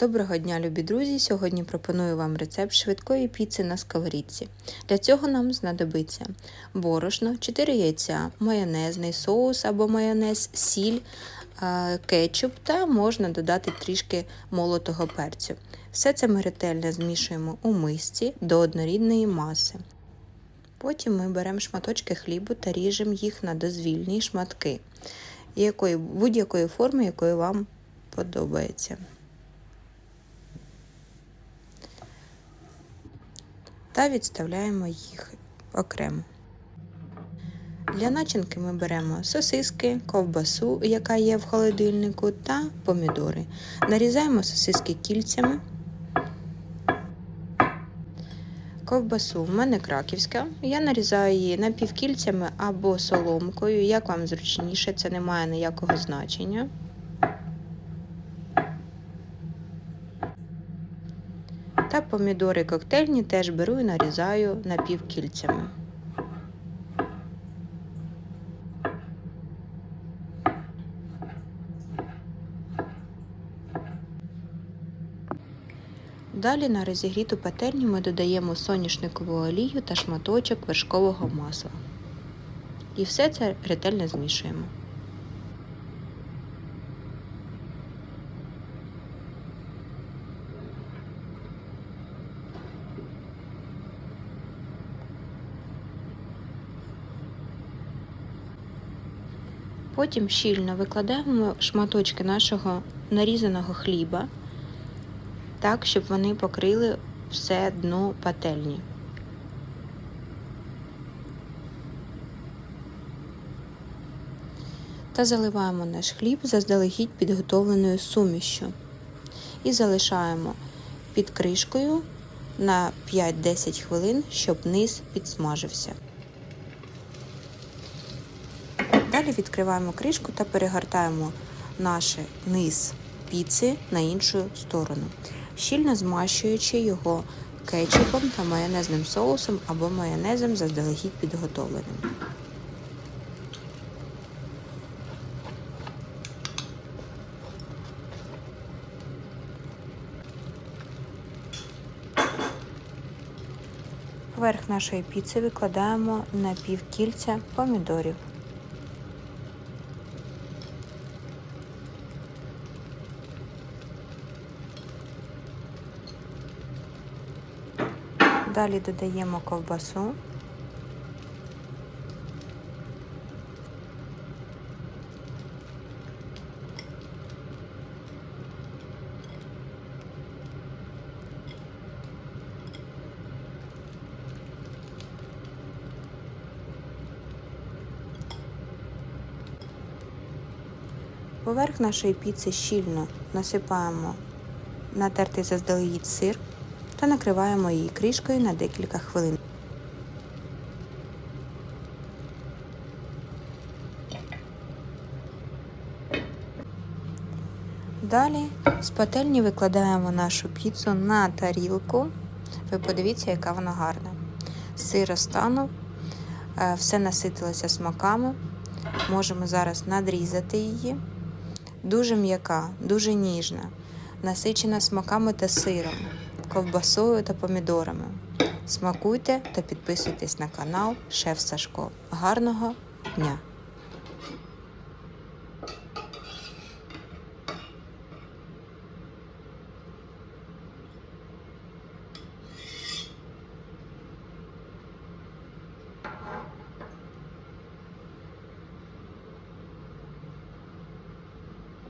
Доброго дня, любі друзі! Сьогодні пропоную вам рецепт швидкої піци на сковорідці. Для цього нам знадобиться борошно, 4 яйця, майонезний соус або майонез, сіль, е, кетчуп та можна додати трішки молотого перцю. Все це ми ретельно змішуємо у мисці до однорідної маси. Потім ми беремо шматочки хлібу та ріжемо їх на дозвільні шматки, будь-якої форми, якої вам подобається. Та відставляємо їх окремо. Для начинки ми беремо сосиски, ковбасу, яка є в холодильнику, та помідори. Нарізаємо сосиски кільцями. Ковбасу в мене краківська. Я нарізаю її напівкільцями або соломкою, як вам зручніше, це не має ніякого значення. Помідори коктейльні теж беру і нарізаю напівкільцями. Далі на розігріту пательню ми додаємо соняшникову олію та шматочок вершкового масла. І все це ретельно змішуємо. Потім щільно викладаємо шматочки нашого нарізаного хліба, так, щоб вони покрили все дно пательні. Та заливаємо наш хліб заздалегідь підготовленою сумішю і залишаємо під кришкою на 5-10 хвилин, щоб низ підсмажився. Далі відкриваємо кришку та перегортаємо наш низ піци на іншу сторону, щільно змащуючи його кетчупом та майонезним соусом або майонезом заздалегідь підготовленим. Поверх нашої піци викладаємо на півкільця помідорів. Далі додаємо ковбасу. Поверх нашої піци щільно насипаємо натертий заздалегідь сир та накриваємо її кришкою на декілька хвилин. Далі з пательні викладаємо нашу піцу на тарілку. Ви подивіться, яка вона гарна. Сир розтанув, е, все наситилося смаками. Можемо зараз надрізати її. Дуже м'яка, дуже ніжна, насичена смаками та сиром ковбасою та помідорами. Смакуйте та підписуйтесь на канал Шеф Сашко. Гарного дня!